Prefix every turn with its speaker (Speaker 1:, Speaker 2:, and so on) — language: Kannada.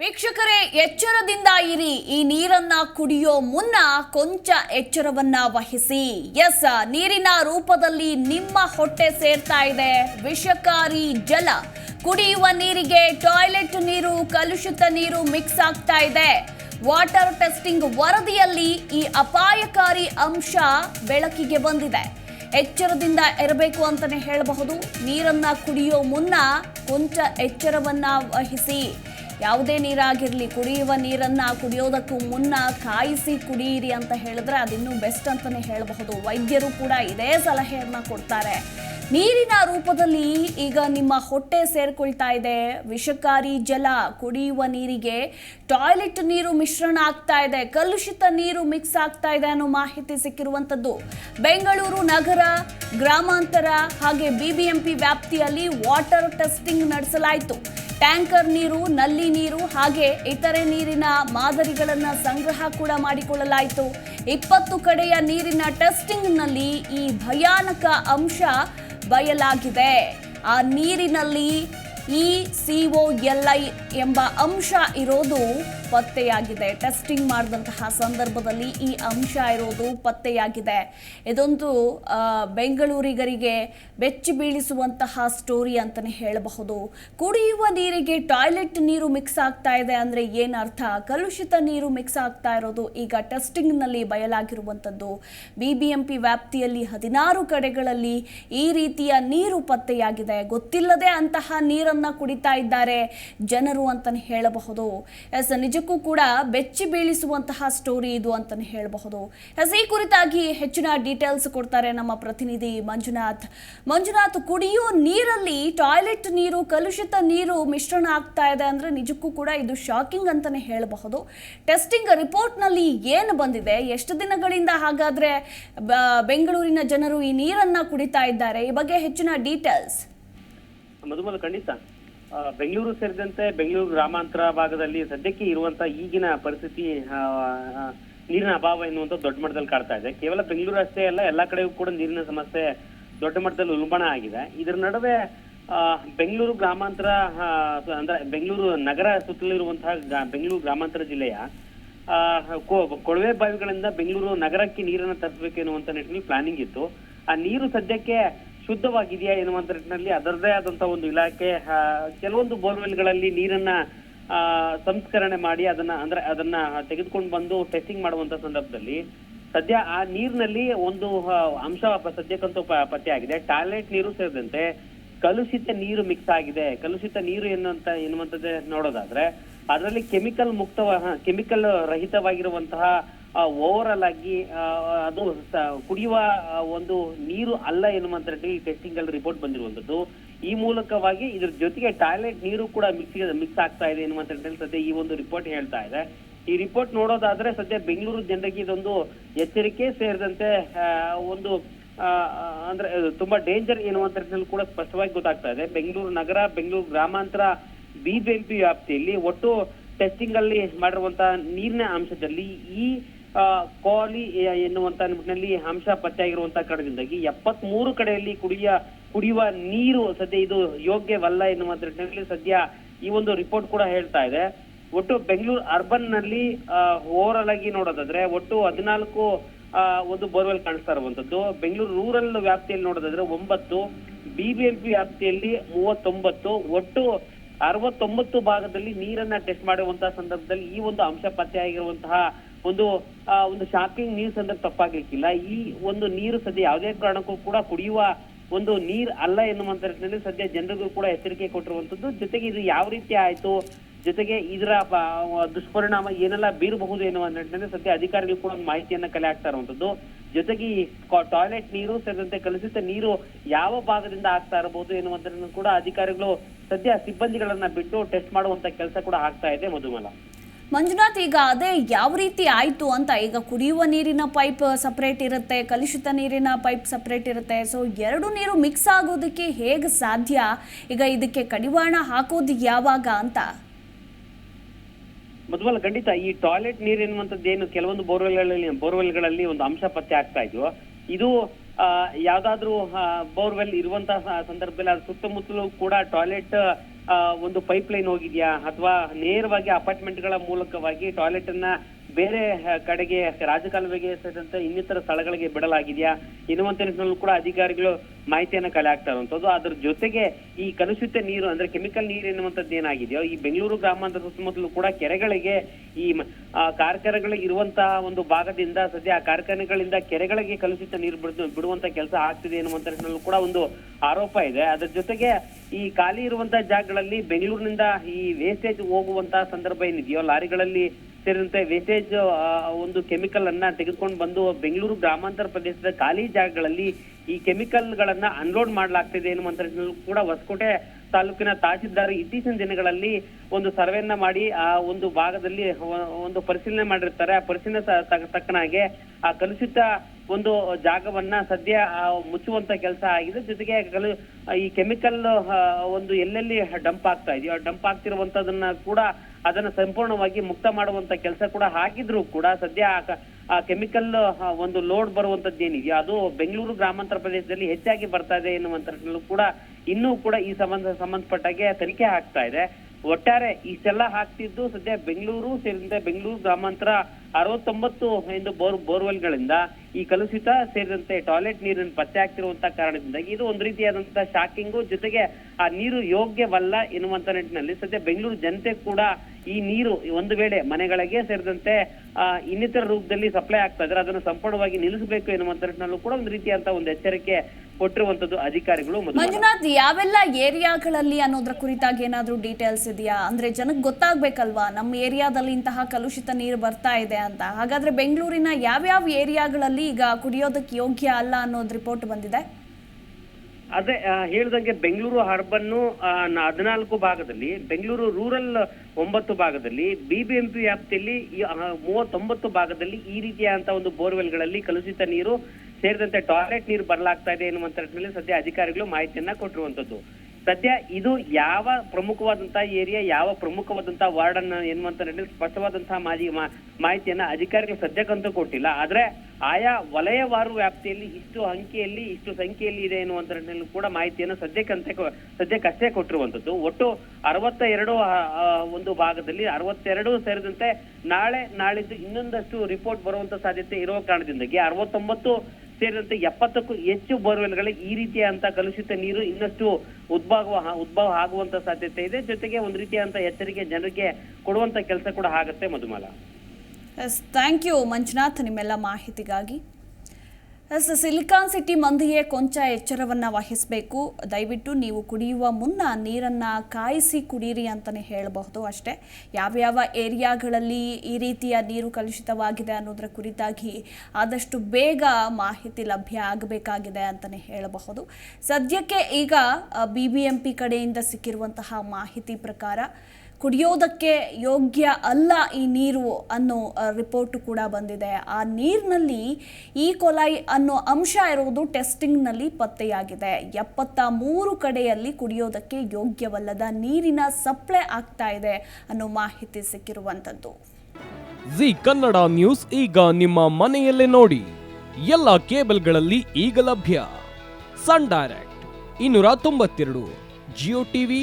Speaker 1: ವೀಕ್ಷಕರೇ, ಎಚ್ಚರದಿಂದ ಇರಿ. ಈ ನೀರನ್ನ ಕುಡಿಯೋ ಮುನ್ನ ಕೊಂಚ ಎಚ್ಚರವನ್ನ ವಹಿಸಿ. ಎಸ್, ನೀರಿನ ರೂಪದಲ್ಲಿ ನಿಮ್ಮ ಹೊಟ್ಟೆ ಸೇರ್ತಾ ಇದೆ. ವಿಷಕಾರಿ ಜಲ. ಕುಡಿಯುವ ನೀರಿಗೆ ಟಾಯ್ಲೆಟ್ ನೀರು, ಕಲುಷಿತ ನೀರು ಮಿಕ್ಸ್ ಆಗ್ತಾ ಇದೆ. ವಾಟರ್ ಟೆಸ್ಟಿಂಗ್ ವರದಿಯಲ್ಲಿ ಈ ಅಪಾಯಕಾರಿ ಅಂಶ ಬೆಳಕಿಗೆ ಬಂದಿದೆ. ಎಚ್ಚರದಿಂದ ಇರಬೇಕು ಅಂತಲೇ ಹೇಳಬಹುದು. ನೀರನ್ನ ಕುಡಿಯೋ ಮುನ್ನ ಕೊಂಚ ಎಚ್ಚರವನ್ನ ವಹಿಸಿ. ಯಾವುದೇ ನೀರಾಗಿರಲಿ, ಕುಡಿಯುವ ನೀರನ್ನು ಕುಡಿಯೋದಕ್ಕೂ ಮುನ್ನ ಕಾಯಿಸಿ ಕುಡಿಯಿರಿ ಅಂತ ಹೇಳಿದ್ರೆ ಅದಿನ್ನೂ ಬೆಸ್ಟ್ ಅಂತಲೇ ಹೇಳಬಹುದು. ವೈದ್ಯರು ಕೂಡ ಇದೇ ಸಲಹೆಯನ್ನು ಕೊಡ್ತಾರೆ. ನೀರಿನ ರೂಪದಲ್ಲಿ ಈಗ ನಿಮ್ಮ ಹೊಟ್ಟೆ ಸೇರ್ಕೊಳ್ತಾ ಇದೆ. ವಿಷಕಾರಿ ಜಲ ಕುಡಿಯುವ ನೀರಿಗೆ ಟಾಯ್ಲೆಟ್ ನೀರು ಮಿಶ್ರಣ ಆಗ್ತಾ ಇದೆ. ಕಲುಷಿತ ನೀರು ಮಿಕ್ಸ್ ಆಗ್ತಾ ಇದೆ ಅನ್ನೋ ಮಾಹಿತಿ ಸಿಕ್ಕಿರುವಂಥದ್ದು ಬೆಂಗಳೂರು ನಗರ, ಗ್ರಾಮಾಂತರ ಹಾಗೆ ಬಿಬಿಎಂಪಿ ವ್ಯಾಪ್ತಿಯಲ್ಲಿ ವಾಟರ್ ಟೆಸ್ಟಿಂಗ್ ನಡೆಸಲಾಯಿತು. ಟ್ಯಾಂಕರ್ ನೀರು, ನಲ್ಲಿ ನೀರು ಹಾಗೆ ಇತರೆ ನೀರಿನ ಮಾದರಿಗಳನ್ನು ಸಂಗ್ರಹ ಕೂಡ ಮಾಡಿಕೊಳ್ಳಲಾಯಿತು. ಇಪ್ಪತ್ತು ಕಡೆಯ ನೀರಿನ ಟೆಸ್ಟಿಂಗ್ನಲ್ಲಿ ಈ ಭಯಾನಕ ಅಂಶ ಬಯಲಾಗಿದೆ. ಆ ನೀರಿನಲ್ಲಿ ಇ ಸಿಒ ಎಲ್ ಐ ಎಂಬ ಅಂಶ ಇರೋದು ಪತ್ತೆಯಾಗಿದೆ. ಟೆಸ್ಟಿಂಗ್ ಮಾಡಿದಂತಹ ಸಂದರ್ಭದಲ್ಲಿ ಈ ಅಂಶ ಇರೋದು ಪತ್ತೆಯಾಗಿದೆ. ಇದೊಂದು ಬೆಂಗಳೂರಿಗರಿಗೆ ಬೆಚ್ಚಿ ಬೀಳಿಸುವಂತಹ ಸ್ಟೋರಿ ಅಂತಲೇ ಹೇಳಬಹುದು. ಕುಡಿಯುವ ನೀರಿಗೆ ಟಾಯ್ಲೆಟ್ ನೀರು ಮಿಕ್ಸ್ ಆಗ್ತಾ ಇದೆ ಅಂದರೆ ಏನರ್ಥ ಕಲುಷಿತ ನೀರು ಮಿಕ್ಸ್ ಆಗ್ತಾ ಇರೋದು ಈಗ ಟೆಸ್ಟಿಂಗ್ನಲ್ಲಿ ಬಯಲಾಗಿರುವಂಥದ್ದು. ಬಿ ಬಿ ಎಂ ಪಿ ವ್ಯಾಪ್ತಿಯಲ್ಲಿ ಹದಿನಾರು ಕಡೆಗಳಲ್ಲಿ ಈ ರೀತಿಯ ನೀರು ಪತ್ತೆಯಾಗಿದೆ. ಗೊತ್ತಿಲ್ಲದೆ ಅಂತಹ ನೀರನ್ನು ಕುಡಿತಾ ಇದ್ದಾರೆ ಜನರು ಅಂತಲೇ ಹೇಳಬಹುದು. ಎಸ್ ನಿಜಕ್ಕೂ ಕೂಡ ಬೆಚ್ಚಿ ಬೀಳಿಸುವಂತಹ ಸ್ಟೋರಿ ಇದು ಅಂತ ಹೇಳಬಹುದು. ಈ ಕುರಿತಾಗಿ ಹೆಚ್ಚಿನ ಡೀಟೇಲ್ಸ್ ಕೊಡ್ತಾರೆ ನಮ್ಮ ಪ್ರತಿನಿಧಿ ಮಂಜುನಾಥ್. ಮಂಜುನಾಥ್, ಕುಡಿಯೋ ನೀರಲ್ಲಿ ಟಾಯ್ಲೆಟ್ ನೀರು, ಕಲುಷಿತ ನೀರು ಮಿಶ್ರಣ ಆಗ್ತಾ ಇದೆ ಅಂದ್ರೆ ನಿಜಕ್ಕೂ ಕೂಡ ಇದು ಶಾಕಿಂಗ್ ಅಂತಾನೆ ಹೇಳಬಹುದು. ಟೆಸ್ಟಿಂಗ್ ರಿಪೋರ್ಟ್ನಲ್ಲಿ ಏನು ಬಂದಿದೆ? ಎಷ್ಟು ದಿನಗಳಿಂದ ಹಾಗಾದ್ರೆ ಬೆಂಗಳೂರಿನ ಜನರು ಈ ನೀರನ್ನ ಕುಡಿತಾ ಇದ್ದಾರೆ? ಈ ಬಗ್ಗೆ ಹೆಚ್ಚಿನ ಡೀಟೇಲ್ಸ್
Speaker 2: ಮಧುಮಲ ಖಂಡಿತ. ಬೆಂಗಳೂರು ಸೇರಿದಂತೆ ಬೆಂಗಳೂರು ಗ್ರಾಮಾಂತರ ಭಾಗದಲ್ಲಿ ಸದ್ಯಕ್ಕೆ ಇರುವಂತ ಈಗಿನ ಪರಿಸ್ಥಿತಿ ನೀರಿನ ಅಭಾವ ಎನ್ನುವಂತ ದೊಡ್ಡ ಮಟ್ಟದಲ್ಲಿ ಕಾಡ್ತಾ ಇದೆ. ಕೇವಲ ಬೆಂಗಳೂರು ಅಷ್ಟೇ ಅಲ್ಲ, ಎಲ್ಲಾ ಕಡೆಗೂ ಕೂಡ ನೀರಿನ ಸಮಸ್ಯೆ ದೊಡ್ಡ ಮಟ್ಟದಲ್ಲಿ ಉಲ್ಬಣ ಆಗಿದೆ. ಇದರ ನಡುವೆ ಬೆಂಗಳೂರು ಗ್ರಾಮಾಂತರ ಅಂದ್ರೆ ಬೆಂಗಳೂರು ನಗರ ಸುತ್ತಲಿರುವಂತಹ ಬೆಂಗಳೂರು ಗ್ರಾಮಾಂತರ ಜಿಲ್ಲೆಯ ಕೊಳವೆ ಬಾವಿಗಳಿಂದ ಬೆಂಗಳೂರು ನಗರಕ್ಕೆ ನೀರನ್ನು ತರಿಸಬೇಕು ಎನ್ನುವಂತ ನಿಟ್ಟಿನಲ್ಲಿ ಪ್ಲಾನಿಂಗ್ ಇತ್ತು. ಆ ನೀರು ಸದ್ಯಕ್ಕೆ ಶುದ್ಧವಾಗಿದೆಯಾ ಎನ್ನುವಂತ ನಿಟ್ಟಿನಲ್ಲಿ ಅದರದೇ ಆದಂತಹ ಒಂದು ಇಲಾಖೆ ಕೆಲವೊಂದು ಬೋರ್ವೆಲ್ಗಳಲ್ಲಿ ನೀರನ್ನ ಸಂಸ್ಕರಣೆ ಮಾಡಿ ಅದನ್ನ, ಅಂದ್ರೆ ಅದನ್ನ ತೆಗೆದುಕೊಂಡು ಬಂದು ಟೆಸ್ಟಿಂಗ್ ಮಾಡುವಂತ ಸಂದರ್ಭದಲ್ಲಿ ಸದ್ಯ ಆ ನೀರಿನಲ್ಲಿ ಒಂದು ಅಂಶ ಸದ್ಯಕ್ಕಂತೂ ಪತ್ತೆ ಆಗಿದೆ. ಟಾಯ್ಲೆಟ್ ನೀರು ಸೇರಿದಂತೆ ಕಲುಷಿತ ನೀರು ಮಿಕ್ಸ್ ಆಗಿದೆ. ಕಲುಷಿತ ನೀರು ಎನ್ನುವಂತ, ಎನ್ನುವಂಥದ್ದೇ ನೋಡೋದಾದ್ರೆ, ಅದರಲ್ಲಿ ಕೆಮಿಕಲ್ ಮುಕ್ತ ಕೆಮಿಕಲ್ ರಹಿತವಾಗಿರುವಂತಹ ಓವರ್ ಆಗಿ ಅದು ಕುಡಿಯುವ ಒಂದು ನೀರು ಅಲ್ಲ ಎನ್ನುವಂತ ಟೆಸ್ಟಿಂಗ್ ಅಲ್ಲಿ ರಿಪೋರ್ಟ್ ಬಂದಿರುವಂತದ್ದು ಈ ಮೂಲಕವಾಗಿ ಇದ್ರ ಜೊತೆಗೆ ಟಾಯ್ಲೆಟ್ ನೀರು ಕೂಡ ಮಿಕ್ಸ್ ಮಿಕ್ಸ್ ಆಗ್ತಾ ಇದೆ ಎನ್ನುವಂತ ಸದ್ಯ ಈ ಒಂದು ರಿಪೋರ್ಟ್ ಹೇಳ್ತಾ ಇದೆ. ಈ ರಿಪೋರ್ಟ್ ನೋಡೋದಾದ್ರೆ ಸದ್ಯ ಬೆಂಗಳೂರು ಜನರಿಗೆ ಇದೊಂದು ಎಚ್ಚರಿಕೆ ಸೇರಿದಂತೆ ಒಂದು ಅಂದ್ರೆ ಅದು ತುಂಬಾ ಡೇಂಜರ್ ಎನ್ನುವಂತ ಕೂಡ ಸ್ಪಷ್ಟವಾಗಿ ಗೊತ್ತಾಗ್ತಾ ಇದೆ. ಬೆಂಗಳೂರು ನಗರ, ಬೆಂಗಳೂರು ಗ್ರಾಮಾಂತರ ಬಿಬಿಎಂಪಿ ವ್ಯಾಪ್ತಿಯಲ್ಲಿ ಒಟ್ಟು ಟೆಸ್ಟಿಂಗ್ ಅಲ್ಲಿ ಮಾಡಿರುವಂತಹ ನೀರಿನ ಅಂಶದಲ್ಲಿ ಈ ಕೋಲಿ ಎನ್ನುವಂತ ನಿಟ್ಟಿನಲ್ಲಿ ಅಂಶ ಪತ್ತೆಯಾಗಿರುವಂತಹ ಕಾರಣದಿಂದಾಗಿ ಎಪ್ಪತ್ ಮೂರು ಕಡೆಯಲ್ಲಿ ಕುಡಿಯ, ಕುಡಿಯುವ ನೀರು ಸದ್ಯ ಇದು ಯೋಗ್ಯವಲ್ಲ ಎನ್ನುವಂತ ನಿಟ್ಟಿನಲ್ಲಿ ಸದ್ಯ ಈ ಒಂದು ರಿಪೋರ್ಟ್ ಕೂಡ ಹೇಳ್ತಾ ಇದೆ. ಒಟ್ಟು ಬೆಂಗಳೂರು ಅರ್ಬನ್ನಲ್ಲಿ ಓವರ್ ಆಲ್ ಆಗಿ ನೋಡೋದಾದ್ರೆ ಒಟ್ಟು ಹದಿನಾಲ್ಕು ಒಂದು ಬೋರ್ವೆಲ್ ಕಾಣಿಸ್ತಾ ಇರುವಂತದ್ದು. ಬೆಂಗಳೂರು ರೂರಲ್ ವ್ಯಾಪ್ತಿಯಲ್ಲಿ ನೋಡೋದಾದ್ರೆ ಒಂಬತ್ತು ಬಿಬಿಎಂಪಿ ವ್ಯಾಪ್ತಿಯಲ್ಲಿ ಮೂವತ್ತೊಂಬತ್ತು, ಒಟ್ಟು ಅರವತ್ತೊಂಬತ್ತು ಭಾಗದಲ್ಲಿ ನೀರನ್ನ ಟೆಸ್ಟ್ ಮಾಡುವಂತಹ ಸಂದರ್ಭದಲ್ಲಿ ಈ ಒಂದು ಅಂಶ ಪತ್ತೆಯಾಗಿರುವಂತಹ ಒಂದು ಒಂದು ಶಾಕಿಂಗ್ ನ್ಯೂಸ್ ಅಂದ್ರೆ ತಪ್ಪಾಗ್ಲಿಕ್ಕಿಲ್ಲ. ಈ ಒಂದು ನೀರು ಸದ್ಯ ಯಾವುದೇ ಕಾರಣಕ್ಕೂ ಕೂಡ ಕುಡಿಯುವ ಒಂದು ನೀರ್ ಅಲ್ಲ ಎನ್ನುವಂತ ನಿಟ್ಟಿನಲ್ಲಿ ಸದ್ಯ ಜನರಿಗೂ ಕೂಡ ಎಚ್ಚರಿಕೆ ಕೊಟ್ಟಿರುವಂತದ್ದು ಜೊತೆಗೆ ಇದು ಯಾವ ರೀತಿ ಆಯ್ತು? ಜೊತೆಗೆ ಇದರ ದುಷ್ಪರಿಣಾಮ ಏನೆಲ್ಲ ಬೀರಬಹುದು ಎನ್ನುವ ನಿಟ್ಟಿನಲ್ಲಿ ಸದ್ಯ ಅಧಿಕಾರಿಗಳು ಕೂಡ ಒಂದು ಮಾಹಿತಿಯನ್ನ ಕಲೆ ಹಾಕ್ತಾ ಇರುವಂತದ್ದು ಜೊತೆಗೆ ಟಾಯ್ಲೆಟ್ ನೀರು ಸೇರಿದಂತೆ ಕಲುಷಿತ ನೀರು ಯಾವ ಭಾಗದಿಂದ ಆಗ್ತಾ ಇರಬಹುದು ಎನ್ನುವಂತ ಕೂಡ ಅಧಿಕಾರಿಗಳು ಸದ್ಯ ಸಿಬ್ಬಂದಿಗಳನ್ನ ಬಿಟ್ಟು ಟೆಸ್ಟ್ ಮಾಡುವಂತ ಕೆಲಸ ಕೂಡ ಆಗ್ತಾ ಇದೆ ಮಧುಮಲ.
Speaker 1: ಮಂಜುನಾಥ್ ಈಗ ಅದೇ ಯಾವ ರೀತಿ ಆಯಿತು ಅಂತ ಈಗ ಕುಡಿಯುವ ನೀರಿನ ಪೈಪ್ ಸಪ್ರೇಟ್ ಇರುತ್ತೆ, ಕಲುಷಿತ ನೀರಿನ ಪೈಪ್ ಸಪ್ರೇಟ್ ಇರುತ್ತೆ. ಸೊ ಎರಡು ನೀರು ಮಿಕ್ಸ್ ಆಗೋದಕ್ಕೆ ಹೇಗೆ ಸಾಧ್ಯ? ಈಗ ಇದಕ್ಕೆ ಕಡಿವಾಣ ಹಾಕೋದು ಯಾವಾಗ ಅಂತ?
Speaker 2: ಮೊದಲ ಖಂಡಿತ ಈ ಟಾಯ್ಲೆಟ್ ನೀರು ಎನ್ನುವಂಥದ್ದು ಏನು ಕೆಲವೊಂದು ಬೋರ್ವೆಲ್ಗಳಲ್ಲಿ ಬೋರ್ವೆಲ್ಗಳಲ್ಲಿ ಒಂದು ಅಂಶ ಪತ್ತೆ ಆಗ್ತಾ ಇದೆಯೋ ಇದು ಯಾವ್ದಾದ್ರು ಬೋರ್ವೆಲ್ ಇರುವಂತಹ ಸಂದರ್ಭದಲ್ಲಿ ಅದ್ರ ಸುತ್ತಮುತ್ತಲೂ ಕೂಡ ಟಾಯ್ಲೆಟ್ ಒಂದು ಪೈಪ್ ಲೈನ್ ಹೋಗಿದ್ಯಾ? ಅಥವಾ ನೇರವಾಗಿ ಅಪಾರ್ಟ್ಮೆಂಟ್ಗಳ ಮೂಲಕವಾಗಿ ಟಾಯ್ಲೆಟ್ ಅನ್ನ ಬೇರೆ ಕಡೆಗೆ ರಾಜಕಾಲುವೆಗೆ ಸೇರಿದಂತೆ ಇನ್ನಿತರ ಸ್ಥಳಗಳಿಗೆ ಬಿಡಲಾಗಿದೆಯಾ? ಎನ್ನುವಂತ ನಿಟ್ಟಿನಲ್ಲೂ ಕೂಡ ಅಧಿಕಾರಿಗಳು ಮಾಹಿತಿಯನ್ನ ಕಲೆ ಆಗ್ತಾ ಇರುವಂತದ್ದು ಅದ್ರ ಜೊತೆಗೆ ಈ ಕಲುಷಿತ ನೀರು, ಅಂದ್ರೆ ಕೆಮಿಕಲ್ ನೀರು ಎನ್ನುವಂಥದ್ದು ಏನಾಗಿದೆಯೋ, ಈ ಬೆಂಗಳೂರು ಗ್ರಾಮಾಂತರ ಸುತ್ತಮುತ್ತಲೂ ಕೂಡ ಕೆರೆಗಳಿಗೆ ಈ ಕಾರ್ಖಾನೆಗಳಿಗೆ ಇರುವಂತಹ ಒಂದು ಭಾಗದಿಂದ, ಸದ್ಯ ಆ ಕಾರ್ಖಾನೆಗಳಿಂದ ಕೆರೆಗಳಿಗೆ ಕಲುಷಿತ ನೀರು ಬಿಡ್ ಬಿಡುವಂತ ಕೆಲಸ ಆಗ್ತಿದೆ ಎನ್ನುವಂತ ನಿಟ್ಟಿನಲ್ಲೂ ಕೂಡ ಒಂದು ಆರೋಪ ಇದೆ. ಅದ್ರ ಜೊತೆಗೆ ಈ ಖಾಲಿ ಇರುವಂತಹ ಜಾಗಗಳಲ್ಲಿ ಬೆಂಗಳೂರಿನಿಂದ ಈ ವೇಸ್ಟೇಜ್ ಹೋಗುವಂತಹ ಸಂದರ್ಭ ಏನಿದೆಯೋ, ಲಾರಿಗಳಲ್ಲಿ ಸೇರಿದಂತೆ ವೇಸ್ಟೇಜ್ ಒಂದು ಕೆಮಿಕಲ್ ಅನ್ನ ತೆಗೆದುಕೊಂಡು ಬಂದು ಬೆಂಗಳೂರು ಗ್ರಾಮಾಂತರ ಪ್ರದೇಶದ ಖಾಲಿ ಜಾಗಗಳಲ್ಲಿ ಈ ಕೆಮಿಕಲ್ ಗಳನ್ನ ಅನ್ಲೋಡ್ ಮಾಡಲಾಗ್ತಿದೆ ಎನ್ನುವಂತ ಕೂಡ ಹೊಸಕೋಟೆ ತಾಲೂಕಿನ ತಹಸೀಲ್ದಾರ್ ಇತ್ತೀಚಿನ ದಿನಗಳಲ್ಲಿ ಒಂದು ಸರ್ವೆಯನ್ನ ಮಾಡಿ, ಆ, ಒಂದು ಭಾಗದಲ್ಲಿ ಒಂದು ಪರಿಶೀಲನೆ ಮಾಡಿರ್ತಾರೆ. ಆ ಪರಿಶೀಲನೆ ತಕ್ಕನಾಗೆ ಆ ಕಲುಷಿತ ಒಂದು ಜಾಗವನ್ನ ಸದ್ಯ ಮುಚ್ಚುವಂತ ಕೆಲಸ ಆಗಿದೆ. ಜೊತೆಗೆ ಈ ಕೆಮಿಕಲ್ ಒಂದು ಎಲ್ಲೆಲ್ಲಿ ಡಂಪ್ ಆಗ್ತಾ ಇದೆಯೋ ಡಂಪ್ ಆಗ್ತಿರುವಂತದನ್ನ ಕೂಡ ಅದನ್ನ ಸಂಪೂರ್ಣವಾಗಿ ಮುಕ್ತ ಮಾಡುವಂತ ಕೆಲಸ ಕೂಡ ಹಾಕಿದ್ರು ಕೂಡ ಸದ್ಯ ಆ ಕೆಮಿಕಲ್ ಒಂದು ಲೋಡ್ ಬರುವಂತದ್ದು ಏನಿದೆ ಅದು ಬೆಂಗಳೂರು ಗ್ರಾಮಾಂತರ ಪ್ರದೇಶದಲ್ಲಿ ಹೆಚ್ಚಾಗಿ ಬರ್ತಾ ಇದೆ ಎನ್ನುವಂತೂ ಕೂಡ ಇನ್ನೂ ಕೂಡ ಈ ಸಂಬಂಧ, ಸಂಬಂಧಪಟ್ಟಾಗೆ ತನಿಖೆ ಆಗ್ತಾ ಇದೆ. ಒಟ್ಟಾರೆ ಇಷ್ಟೆಲ್ಲ ಹಾಕ್ತಿದ್ದು ಸದ್ಯ ಬೆಂಗಳೂರು ಸೇರಿದಂತೆ ಬೆಂಗಳೂರು ಗ್ರಾಮಾಂತರ ಅರವತ್ತೊಂಬತ್ತು ಎಂದು ಬೋರ್, ಬೋರ್ವೆಲ್ಗಳಿಂದ ಈ ಕಲುಷಿತ ಸೇರಿದಂತೆ ಟಾಯ್ಲೆಟ್ ನೀರನ್ನು ಪತ್ತೆ ಆಗ್ತಿರುವಂತಹ ಕಾರಣದಿಂದಾಗಿ ಇದು ಒಂದು ರೀತಿಯಾದಂತಹ ಶಾಕಿಂಗು. ಜೊತೆಗೆ ಆ ನೀರು ಯೋಗ್ಯವಲ್ಲ ಎನ್ನುವಂತ ನಿಟ್ಟಿನಲ್ಲಿ ಸದ್ಯ ಬೆಂಗಳೂರು ಜನತೆ ಕೂಡ ಈ ನೀರು ಒಂದು ವೇಳೆ ಮನೆಗಳಿಗೆ ಸೇರಿದಂತೆ ಇನ್ನಿತರ ರೂಪದಲ್ಲಿ ಸಪ್ಲೈ ಆಗ್ತಾ ಇದ್ರೆ ಅದನ್ನು ಸಂಪೂರ್ಣವಾಗಿ ನಿಲ್ಲಿಸಬೇಕು ಎನ್ನುವಂತ ನಿಟ್ಟಿನಲ್ಲೂ ಕೂಡ ಒಂದು ರೀತಿಯಂತ ಒಂದು ಎಚ್ಚರಿಕೆ ಕೊಟ್ಟಿರುವಂತದ್ದು ಅಧಿಕಾರಿಗಳು.
Speaker 1: ಮಂಜುನಾಥ್ ಯಾವೆಲ್ಲ ಏರಿಯಾಗಳಲ್ಲಿ ಅನ್ನೋದ್ರ ಕುರಿತಾಗಿ ಏನಾದ್ರೂ ಡೀಟೇಲ್ಸ್ ಇದೆಯಾ? ಅಂದ್ರೆ ಜನಕ್ಕೆ ಗೊತ್ತಾಗ್ಬೇಕಲ್ವಾ? ನಮ್ಮ ಏರಿಯಾದಲ್ಲಿ ಇಂತಹ ಕಲುಷಿತ ನೀರು ಬರ್ತಾ ಇದೆ ಅಂತ. ಹಾಗಾದ್ರೆ ಬೆಂಗಳೂರಿನ ಯಾವ್ಯಾವ ಏರಿಯಾಗಳಲ್ಲಿ ಈಗ ಕುಡಿಯೋದಕ್ಕೆ ಯೋಗ್ಯ ಅಲ್ಲ ಅನ್ನೋದು ರಿಪೋರ್ಟ್ ಬಂದಿದೆ?
Speaker 2: ಅದೇ ಹೇಳಿದಂಗೆ ಬೆಂಗಳೂರು ಅರ್ಬನ್ನು ಹದಿನಾಲ್ಕು ಭಾಗದಲ್ಲಿ ಬೆಂಗಳೂರು ರೂರಲ್ ಒಂಬತ್ತು ಭಾಗದಲ್ಲಿ ಬಿಬಿಎಂಪಿ ವ್ಯಾಪ್ತಿಯಲ್ಲಿ ಮೂವತ್ತೊಂಬತ್ತು ಭಾಗದಲ್ಲಿ ಈ ರೀತಿಯಾದಂತಹ ಒಂದು ಬೋರ್ವೆಲ್ಗಳಲ್ಲಿ ಕಲುಷಿತ ನೀರು ಸೇರಿದಂತೆ ಟಾಯ್ಲೆಟ್ ನೀರು ಬರಲಾಗ್ತಾ ಇದೆ ಎನ್ನುವಂತ ಮೇಲೆ ಸದ್ಯ ಅಧಿಕಾರಿಗಳು ಮಾಹಿತಿಯನ್ನ ಕೊಟ್ಟಿರುವಂತದ್ದು. ಸದ್ಯ ಇದು ಯಾವ ಪ್ರಮುಖವಾದಂತಹ ಏರಿಯಾ, ಯಾವ ಪ್ರಮುಖವಾದಂತಹ ವಾರ್ಡ್ ಅನ್ನ ಎನ್ನುವಂತ ಸ್ಪಷ್ಟವಾದಂತಹ ಮಾಜಿ ಮಾಹಿತಿಯನ್ನ ಅಧಿಕಾರಿಗಳು ಸದ್ಯಕ್ಕಂತೂ ಕೊಟ್ಟಿಲ್ಲ. ಆದ್ರೆ ಆಯಾ ವಲಯವಾರು ವ್ಯಾಪ್ತಿಯಲ್ಲಿ ಇಷ್ಟು ಅಂಕಿಯಲ್ಲಿ, ಇಷ್ಟು ಸಂಖ್ಯೆಯಲ್ಲಿ ಇದೆ ಎನ್ನುವಂತ ಕೂಡ ಮಾಹಿತಿಯನ್ನು ಸದ್ಯಕ್ಕಂತೆ ಸದ್ಯಕ್ಕಷ್ಟೇ ಕೊಟ್ಟಿರುವಂತದ್ದು. ಒಟ್ಟು ಅರವತ್ತ ಎರಡು ಒಂದು ಭಾಗದಲ್ಲಿ ಅರವತ್ತೆರಡು ಸೇರಿದಂತೆ ನಾಳೆ ನಾಳಿದ್ದು ಇನ್ನೊಂದಷ್ಟು ರಿಪೋರ್ಟ್ ಬರುವಂತ ಸಾಧ್ಯತೆ ಇರುವ ಕಾರಣದಿಂದಾಗಿ ಅರವತ್ತೊಂಬತ್ತು ಸೇರಿದಂತೆ ಎಪ್ಪತ್ತಕ್ಕೂ ಹೆಚ್ಚು ಬೋರ್ವೆಲ್ಗಳ ಈ ರೀತಿಯಾದಂತ ಕಲುಷಿತ ನೀರು ಇನ್ನಷ್ಟು ಉದ್ಭವ ಉದ್ಭವ ಆಗುವಂತ ಸಾಧ್ಯತೆ ಇದೆ. ಜೊತೆಗೆ ಒಂದು ರೀತಿಯಾದಂತ ಎಚ್ಚರಿಕೆ ಜನರಿಗೆ ಕೊಡುವಂತ ಕೆಲಸ ಕೂಡ ಆಗುತ್ತೆ ಮಧುಮಲ.
Speaker 1: ಥ್ಯಾಂಕ್ ಯು ಮಂಜುನಾಥ್, ನಿಮ್ಮೆಲ್ಲ ಮಾಹಿತಿಗಾಗಿ. ಎಸ್, ಸಿಲಿಕಾನ್ ಸಿಟಿ ಮಂದಿಯೇ ಕೊಂಚ ಎಚ್ಚರವನ್ನು ವಹಿಸಬೇಕು. ದಯವಿಟ್ಟು ನೀವು ಕುಡಿಯುವ ಮುನ್ನ ನೀರನ್ನು ಕಾಯಿಸಿ ಕುಡೀರಿ ಅಂತಲೇ ಹೇಳಬಹುದು ಅಷ್ಟೇ. ಯಾವ್ಯಾವ ಏರಿಯಾಗಳಲ್ಲಿ ಈ ರೀತಿಯ ನೀರು ಕಲುಷಿತವಾಗಿದೆ ಅನ್ನೋದರ ಕುರಿತಾಗಿ ಆದಷ್ಟು ಬೇಗ ಮಾಹಿತಿ ಲಭ್ಯ ಆಗಬೇಕಾಗಿದೆ ಅಂತಲೇ ಹೇಳಬಹುದು. ಸದ್ಯಕ್ಕೆ ಈಗ ಬಿ ಬಿ ಎಂ ಕಡೆಯಿಂದ ಸಿಕ್ಕಿರುವಂತಹ ಮಾಹಿತಿ ಪ್ರಕಾರ ಕುಡಿಯೋದಕ್ಕೆ ಯೋಗ್ಯ ಅಲ್ಲ ಈ ನೀರು ಅನ್ನೋ ರಿಪೋರ್ಟ್ ಕೂಡ ಬಂದಿದೆ. ಆ ನೀರಿನಲ್ಲಿ ಈ ಕೊಲೈ ಅನ್ನೋ ಅಂಶ ಇರುವುದು ಟೆಸ್ಟಿಂಗ್ನಲ್ಲಿ ಪತ್ತೆಯಾಗಿದೆ. ಎಪ್ಪತ್ತ ಮೂರು ಕಡೆಯಲ್ಲಿ ಕುಡಿಯೋದಕ್ಕೆ ಯೋಗ್ಯವಲ್ಲದ ನೀರಿನ ಸಪ್ಲೈ ಆಗ್ತಾ ಇದೆ ಅನ್ನೋ ಮಾಹಿತಿ ಸಿಕ್ಕಿರುವಂಥದ್ದು.
Speaker 3: ಜಿ ಕನ್ನಡ ನ್ಯೂಸ್ ಈಗ ನಿಮ್ಮ ಮನೆಯಲ್ಲೇ ನೋಡಿ. ಎಲ್ಲ ಕೇಬಲ್ಗಳಲ್ಲಿ ಈಗ ಲಭ್ಯ. ಸನ್ ಡೈರೆಕ್ಟ್, ಇನ್ನೂರ ತೊಂಬತ್ತೆರಡು, ಜಿಯೋ ಟಿವಿ